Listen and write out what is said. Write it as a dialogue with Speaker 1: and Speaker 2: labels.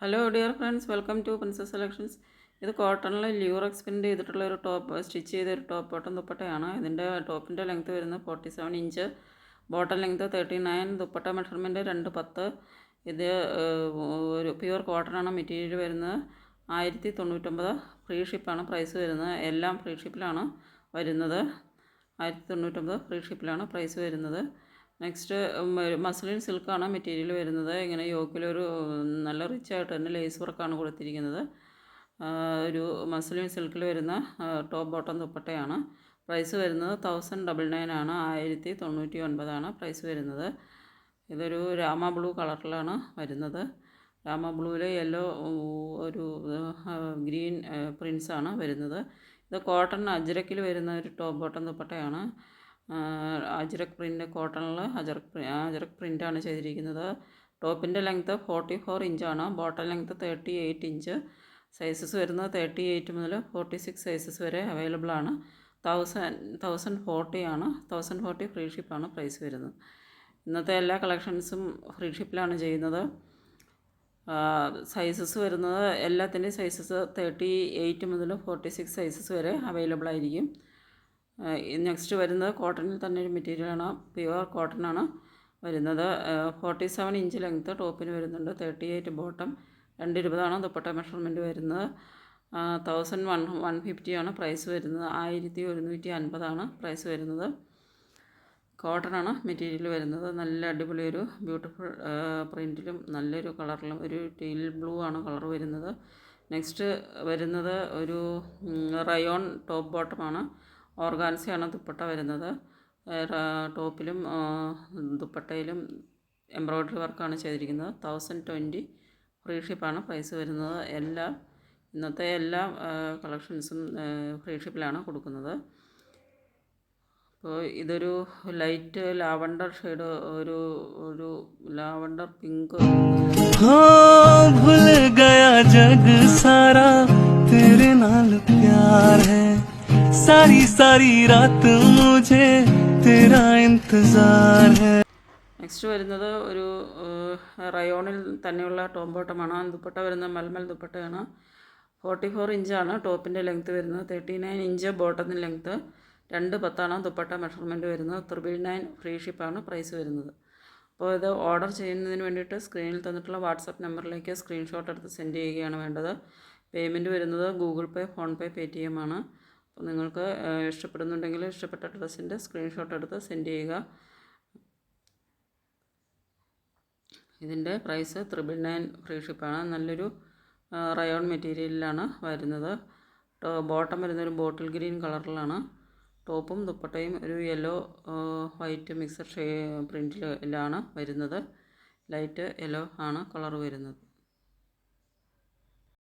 Speaker 1: Hello dear friends welcome to Princess Selections ഇത് കോട്ടണിൽ ല്യൂറക്സ് print ചെയ്തിട്ടുള്ള ഒരു ടോപ്പ് സ്റ്റിച്ച് ചെയ്ത ഒരു ടോപ്പ് ബോട്ടം ദുപ്പട്ടയാണ്. ഇതിന്റെ ടോപ്പിന്റെ ലെങ്ത് വരുന്നത് forty seven inch bottom length thirty nine dupatta measurement രണ്ട് പത്ത്. ഇത് ഒരു പ്യുവർ കോട്ടണാണ് മെറ്റീരിയൽ വരുന്നത്. ആയിരത്തി തൊണ്ണൂറ്റൊമ്പത് ഫ്രീ ഷിപ്പാണ് പ്രൈസ് വരുന്നത്. എല്ലാം ഫ്രീ ഷിപ്പിലാണ് വരുന്നത്. ആയിരത്തി തൊണ്ണൂറ്റൊമ്പത് ഫ്രീ ഷിപ്പിലാണ് പ്രൈസ് വരുന്നത്. നെക്സ്റ്റ് മസ്ലിൻ സിൽക്കാണ് മെറ്റീരിയൽ വരുന്നത്. ഇങ്ങനെ യോക്കിലൊരു നല്ല റിച്ച് ആയിട്ട് തന്നെ ലേസ് വർക്കാണ് കൊടുത്തിരിക്കുന്നത്. ഒരു മസ്ലിൻ സിൽക്കിൽ വരുന്ന ടോപ്പ് ബോട്ടം ദുപ്പട്ടയാണ്. പ്രൈസ് വരുന്നത് തൗസൻഡ് ഡബിൾ നയൻ ആണ്. ആയിരത്തി തൊണ്ണൂറ്റി ഒൻപതാണ് പ്രൈസ് വരുന്നത്. ഇതൊരു രാമ ബ്ലൂ കളറിലാണ് വരുന്നത്. രാമ ബ്ലൂവിൽ യെല്ലോ ഒരു ഗ്രീൻ പ്രിൻസാണ് വരുന്നത്. ഇത് കോട്ടൺ അജ്രക്കിൽ വരുന്ന ഒരു ടോപ്പ് ബോട്ടം ദുപ്പട്ടയാണ്. അജ്രക് പ്രിന്റ് കോട്ടണിൽ അജറക് അജറക് പ്രിന്റാണ് ചെയ്തിരിക്കുന്നത്. ടോപ്പിന്റെ ലെങ്ത്ത് ഫോർട്ടി ഫോർ ഇഞ്ചാണ്. Bottom length thirty eight inch. Sizes വരുന്നത് തേർട്ടി എയ്റ്റ് മുതൽ ഫോർട്ടി സിക്സ് സൈസസ് വരെ അവൈലബിൾ ആണ്. തൗസൻഡ് തൗസൻഡ് ഫോർട്ടി ആണ്. തൗസൻഡ് ഫോർട്ടി ഫ്രീ ഷിപ്പാണ് പ്രൈസ് വരുന്നത്. ഇന്നത്തെ എല്ലാ കളക്ഷൻസും ഫ്രീ ഷിപ്പിലാണ് ചെയ്യുന്നത്. സൈസസ് വരുന്നത് എല്ലാത്തിന്റെയും സൈസസ് തേർട്ടി എയ്റ്റ് മുതൽ ഫോർട്ടി സിക്സ് സൈസസ് വരെ അവൈലബിൾ ആയിരിക്കും. നെക്സ്റ്റ് വരുന്നത് കോട്ടണിൽ തന്നെ ഒരു മെറ്റീരിയലാണ് പ്യുവർ കോട്ടൺ ആണ് വരുന്നത്. ഫോർട്ടി സെവൻ ഇഞ്ച് ലെങ്ത്ത് ടോപ്പിന് വരുന്നുണ്ട്. തേർട്ടി എയ്റ്റ് ബോട്ടം രണ്ട് ഇരുപതാണ് ദുപ്പട്ട മെഷർമെന്റ് വരുന്നത്. തൗസൻഡ് വൺ വൺ ഫിഫ്റ്റിയാണ് പ്രൈസ് വരുന്നത് ആയിരത്തി ഒരുന്നൂറ്റി അൻപതാണ് പ്രൈസ് വരുന്നത്. കോട്ടൺ ആണ് മെറ്റീരിയൽ വരുന്നത്. നല്ല അടിപൊളി ഒരു ബ്യൂട്ടിഫുൾ പ്രിന്റിലും നല്ലൊരു കളറിലും ഒരു ടീൽ ബ്ലൂ ആണ് കളർ വരുന്നത്. നെക്സ്റ്റ് വരുന്നത് ഒരു റയോൺ ടോപ്പ് ബോട്ടമാണ് ഓർഗാൻസിയാണ് ദുപ്പട്ട വരുന്നത്. ടോപ്പിലും ദുപ്പട്ടയിലും എംബ്രോയ്ഡറി വർക്കാണ് ചെയ്തിരിക്കുന്നത്. തൗസൻഡ് ട്വന്റി ഫ്രീ ഷിപ്പാണ് പ്രൈസ് വരുന്നത്. എല്ലാ ഇന്നത്തെ എല്ലാ കളക്ഷൻസും ഫ്രീ ഷിപ്പിലാണ് കൊടുക്കുന്നത്. അപ്പോൾ ഇതൊരു ലൈറ്റ് ലാവണ്ടർ ഷെയ്ഡ് ഒരു ഒരു ലാവണ്ടർ പിങ്ക്.
Speaker 2: ഗയാ सारी सारी रात मुझे तेरा इंतजार है
Speaker 1: നെക്സ്റ്റ് വരുന്നത് ഒരു റയോണിൽ തന്നെയുള്ള ടോപ്പ് ബോട്ടമാണ് ദുപ്പട്ട വരുന്നത് മൽമൽ ദുപ്പട്ടയാണ് ഫോർട്ടി ഫോർ ഇഞ്ചാണ് ടോപ്പിൻ്റെ ലെങ്ത്ത് വരുന്നത് തേർട്ടി നയൻ ഇഞ്ച് ബോട്ടത്തിൻ്റെ ലെങ്ത്ത് രണ്ട് പത്താണ് ദുപ്പട്ട മെഷർമെൻറ്റ് വരുന്നത് ത്രിബിൾ നയൻ ഫ്രീ ഷിപ്പാണ് പ്രൈസ് വരുന്നത് അപ്പോൾ ഇത് ഓർഡർ ചെയ്യുന്നതിന് വേണ്ടിയിട്ട് സ്ക്രീനിൽ തന്നിട്ടുള്ള വാട്സപ്പ് നമ്പറിലേക്ക് സ്ക്രീൻഷോട്ട് എടുത്ത് സെൻഡ് ചെയ്യുകയാണ് വേണ്ടത് പേയ്മെൻറ്റ് വരുന്നത് Google Pay PhonePe Paytm ആണ് അപ്പോൾ നിങ്ങൾക്ക് ഇഷ്ടപ്പെടുന്നുണ്ടെങ്കിൽ ഇഷ്ടപ്പെട്ട ഡ്രസ്സിന്റെ സ്ക്രീൻഷോട്ട് എടുത്ത് സെൻഡ് ചെയ്യുക. ഇതിന്റെ പ്രൈസ് ത്രിബിൾ നയൻ ഫ്രീ ഷിപ്പാണ്. നല്ലൊരു റയോൺ മെറ്റീരിയലിലാണ് വരുന്നത്. ബോട്ടം വരുന്നൊരു ബോട്ടിൽ ഗ്രീൻ കളറിലാണ്. ടോപ്പും ദുപ്പട്ടയും ഒരു യെല്ലോ വൈറ്റ് മിക്സഡ് ഷേ പ്രിന്റിലാണ് വരുന്നത്. ലൈറ്റ് യെല്ലോ ആണ് കളർ വരുന്നത്.